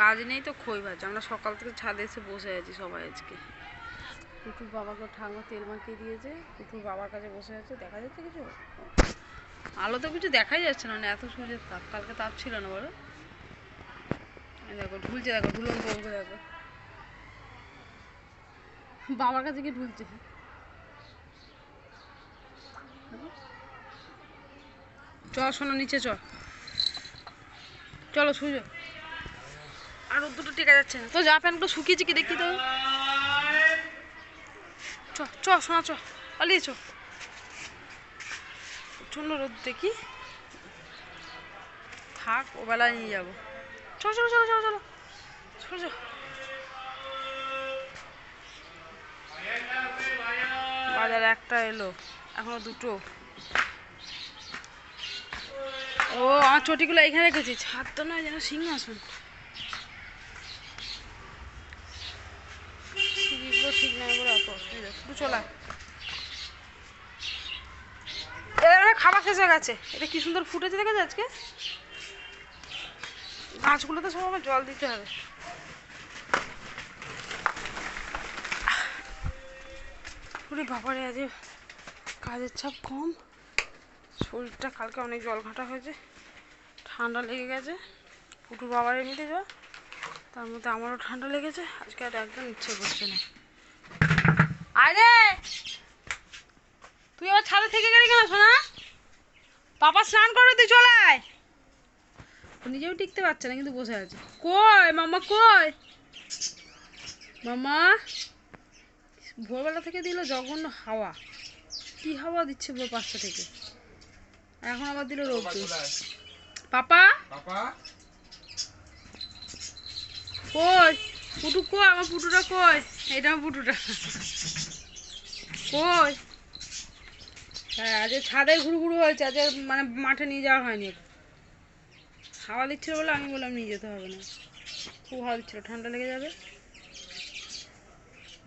কাজ নেই তো খই ভাজ। আমরা সকাল থেকে ছাদে এসে বসে আছি সবাই আজকে। কুটুর বাবাকে ঠাকুমা তেল মাখিয়ে দিয়েছে কুটুর বাবার কাছে বসে আছে দেখা যাচ্ছে কিছু? আলো তো কিছু দেখাই যাচ্ছে না মানে এত সূর্যের তাপ কালকে তাপ ছিল না বলো? দেখো ঢুলছে দেখো ঢুলন বউকে দেখো। বাবার কাছে কি ঢুলছে। চল শোনো নিচে চল। চলো সুজো আর দুটো টেকা যাচ্ছে না। তো জামা প্যান্টগুলো শুকিয়েছে কি দেখি তো। চ চ শোনা চ, পালিয়ে চ। প্রচণ্ড রোদ দেখি। থাক ও বেলায় নিয়ে যাব। চলো চলো চলো চলো চলো। চলো চলো। বাজার একটা এলো, এখনও দুটো। ও, আমার চটিগুলো এখানে রেখেছি ছাদ তো নয় যেন সিংহাসন। ঠিক নাই বলে অত শুধু চলা। এবার খাবার শেষ হয়ে গেছে। এটা কি সুন্দর ফুটেছে দেখেছে আজকে? গাছগুলোতে সব আমার জল দিতে হবে। ওরে বাবারে, আজ কাজের চাপ কম। শরীরটা কালকে অনেক জল ঘাঁটা হয়েছে। ঠান্ডা লেগে গেছে। পুটুর বাবার এমনিতে যা তার মধ্যে আমারও ঠান্ডা লেগেছে। আজকে আর একদম ইচ্ছে করছে না। আরে! তুই আবার ছাদে থেকে গেলি কেন সোনা? পাপা স্নান করে তুই চলে আয়। নিজেও টিকতে পারছে না কিন্তু বসে আছে। কই মামা কই? মামা ভোরবেলা থেকে দিল জঘন্য হাওয়া। কি হাওয়া দিচ্ছে ভোর পাঁচটা থেকে? এখন আবার দিল রোদ্দুর পাপা? পাপা? কই? পুটু কই? আমার পুটুটা কই? এটা আমার পুটুটা। কই? হ্যাঁ আজ ছাদে ঘুরু ঘুরু হয়েছে। আজ মানে মাঠে নিয়ে যাওয়া হয়নি। হাওয়া দিচ্ছিল বলে আমি বললাম নিয়ে যেতে হবে না। খুব হাওয়া দিচ্ছিল, ঠান্ডা লেগে যাবে।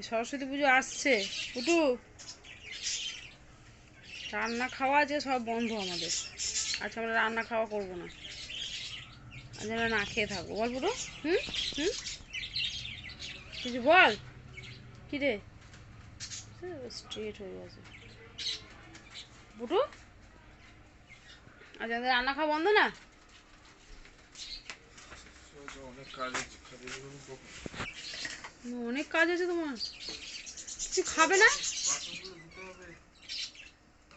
সরস্বতী পুজো আসছে। পুটু, রান্না খাওয়া আছে, সব বন্ধ আমাদের। আচ্ছা আমরা রান্না খাওয়া করব না। আজ আমরা না খেয়ে থাকব। বল পুটু, হুম? হুম? কিছু বল। কি রে? স্ট্রেট হয়ে গেছে। আজ আমাদের রান্না খাওয়া বন্ধ না? অনেক কাজ আছে অনেক কাজ আছে তোমার। কিছু খাবে না?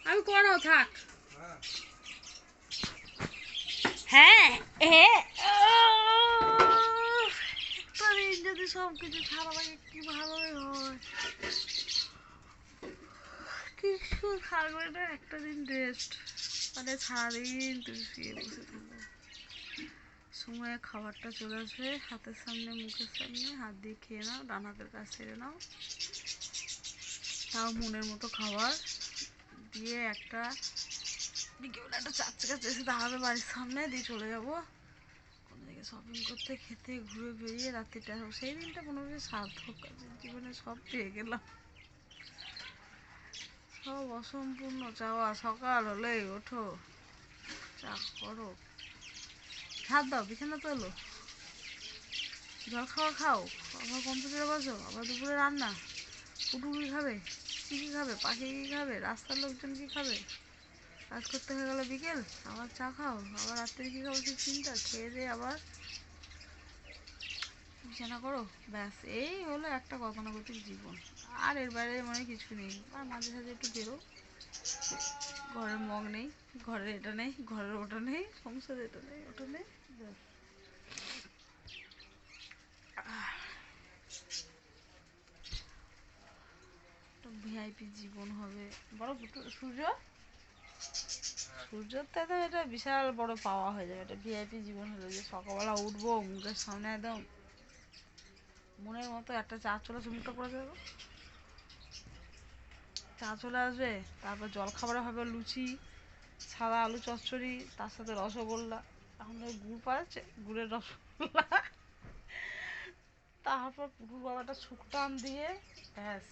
আমি করাও থাক। হ্যাঁ হ্যাঁ একটা দিন যদি সব কিছু ছাড়া লাগে কি ভালো হয়। কিছু থাকবে না একটা দিন রেস্ট মানে সারাদিন তুমি শুয়ে বসে থাকবে সময়ে খাবারটা চলে আসবে, হাতের সামনে, মুখের সামনে, হাত দিয়ে খেয়ে নাও, ডান হাতের কাজ সেরে নাও। তাও মনের মতো খাবার। দিয়ে একটা বিকেলবেলা একটা চারটে কাছে এসে দাঁড়াবে বাড়ির সামনে দিয়ে চলে যাব। শপিং করতে খেতে ঘুরে বেরিয়ে রাত্রিটা সেই দিনটা কোনো কিছু সার্থক আছে জীবনে সব পেয়ে গেলাম। সব অসম্পূর্ণ চাওয়া, সকাল হলেই ওঠো। চা করো। হাত দাও, বিছানা তোলো। জল খাওয়া খাও। আবার কম্পিউটারে বসো আবার দুপুরে রান্না। পুটু কি খাবে, কি কি খাবে, পাখি কি খাবে, রাস্তার লোকজন কি খাবে? কাজ করতে হয়ে গেল বিকেল। আবার চা খাও, আবার রাত্রে কি খাব সেই চিন্তা? খেয়ে দিয়ে আবার বিছানা করো, ব্যাস। এই হলো একটা গতানুগতিক জীবন। আর এর বাইরে মানে কিছু নেই। আর মাঝে সাঝে একটু বেরো ঘরের মগ নেই, ঘরের এটা নেই, ঘরের ওটা নেই, সংসার এটা নেই, ওটা নেই, ব্যাস। ভিআইপি জীবন হবে। বড় সূর্য? সূর্যর তো এটা বিশাল বড় পাওয়া হয়ে যাবে এটা ভিআইপি জীবন হলো যে সকালবেলা উঠবো, মুখের সামনে একদম মনের মতো একটা চা চলে মুখটা পড়ে যাবে। চা চলে আসবে, তারপর জল খাবারে হবে লুচি, সাদা আলু চচ্চড়ি, তার সাথে রসগোল্লা। এখন গুড় পাচ্ছে গুড়ের রসগোল্লা। তারপর পুকুর বাবাটা শুকটান দিয়ে, ব্যাস।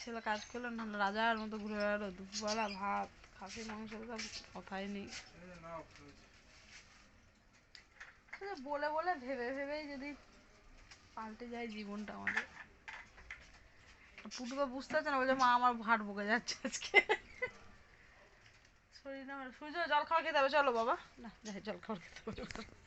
ছেলে কাজ করল না রাজার মতো ঘুরে বেড়ালো। দুপুরবেলা ভাত খাসি মাংস তো কথাই নেই বলে বলে ভেবে ভেবেই যদি পাল্টে যায় জীবনটা আমাদের। পুটুকে বুঝতে পারছে না, বলছে, মা, আমার ভাট বকে যাচ্ছে আজকে। শরীর না সূর্য জল খাওয়া খেতে হবে। চলো বাবা। না, যাই, জল খাওয়া খেতে হবে।